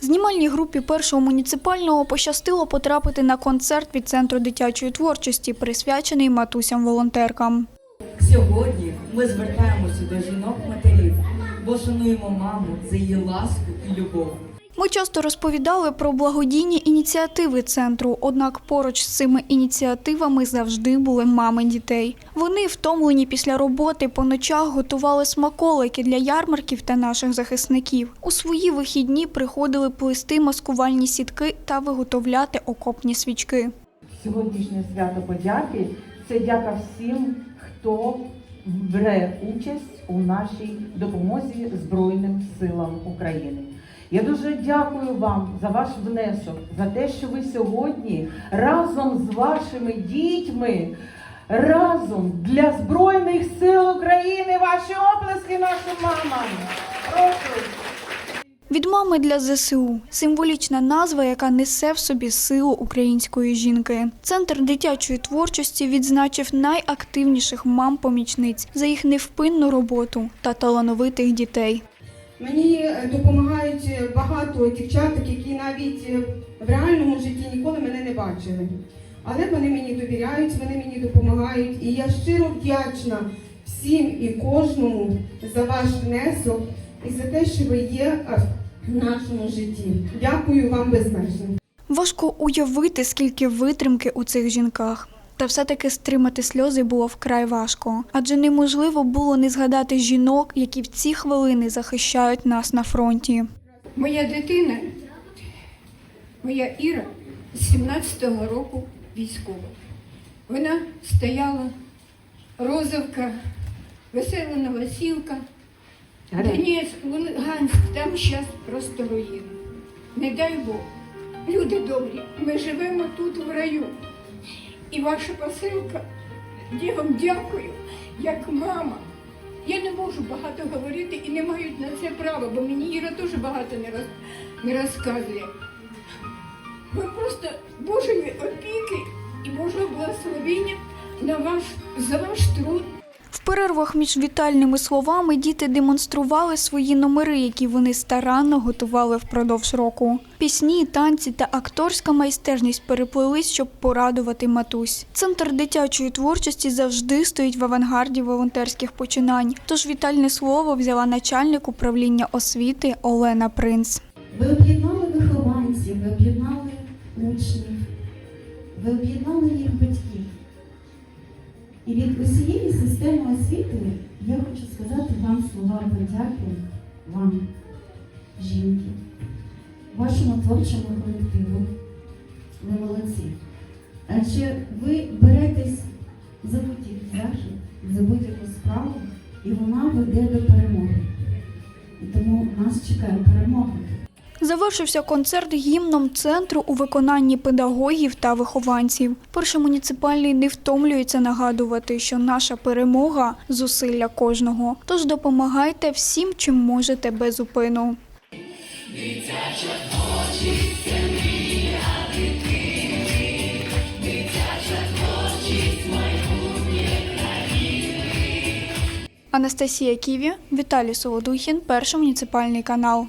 Знімальній групі першого муніципального пощастило потрапити на концерт від центру дитячої творчості, присвячений матусям-волонтеркам. Сьогодні ми звертаємося до жінок-матерів, бо шануємо маму за її ласку і любов. Ми часто розповідали про благодійні ініціативи центру, однак поруч з цими ініціативами завжди були мами дітей. Вони, втомлені після роботи, по ночах готували смаколики для ярмарків та наших захисників. У свої вихідні приходили плести маскувальні сітки та виготовляти окопні свічки. Сьогоднішнє свято подяки це дяка всім, хто бере участь у нашій допомозі Збройним силам України. Я дуже дякую вам за ваш внесок, за те, що ви сьогодні разом з вашими дітьми, разом для Збройних сил України. Ваші оплески нашим мамам. Прошу. Від мами для ЗСУ символічна назва, яка несе в собі силу української жінки. Центр дитячої творчості відзначив найактивніших мам-помічниць за їх невпинну роботу та талановитих дітей. Мені е, допомагають е, багато дівчаток, які навіть е, в реальному житті ніколи мене не бачили. Але вони мені довіряють, вони мені допомагають. І я щиро вдячна всім і кожному за ваш внесок і за те, що ви є в нашому житті. Дякую вам безмежно. Важко уявити, скільки витримки у цих жінках. Та все-таки стримати сльози було вкрай важко, адже неможливо було не згадати жінок, які в ці хвилини захищають нас на фронті. Моя дитина, моя Іра, з 17-го року військова. Вона стояла, розовка, весела новосілка, Донецьк, Луганськ, там зараз просто руїни. Не дай Бог. Люди добрі, ми живемо тут в раю. І ваша посилка, я вам дякую, як мама. Я не можу багато говорити і не мають на це права, бо мені Іра теж багато не, роз, не розказує. Ви просто Божої опіки і Божого благословення на ваш, за ваш труд. Перервах між вітальними словами діти демонстрували свої номери, які вони старанно готували впродовж року. Пісні, танці та акторська майстерність переплились, щоб порадувати матусь. Центр дитячої творчості завжди стоїть в авангарді волонтерських починань. Тож вітальне слово взяла начальник управління освіти Олена Принц. Ви об'єднали вихованців, ви об'єднали учнів, ви об'єднали їх батьків. І від усієї системи освіти я хочу сказати вам слова подяки, вам, жінки, вашому творчому колективу. Ви молодці. Адже ви беретесь за будь-який захід, за будь-яку справу, і вона веде до перемоги. І тому нас чекає перемога. Завершився концерт гімном центру у виконанні педагогів та вихованців. Перший муніципальний не втомлюється нагадувати, що наша перемога зусилля кожного. Тож допомагайте всім, чим можете без зупину. Анастасія Ківі, Віталій Солодухін, перший муніципальний канал.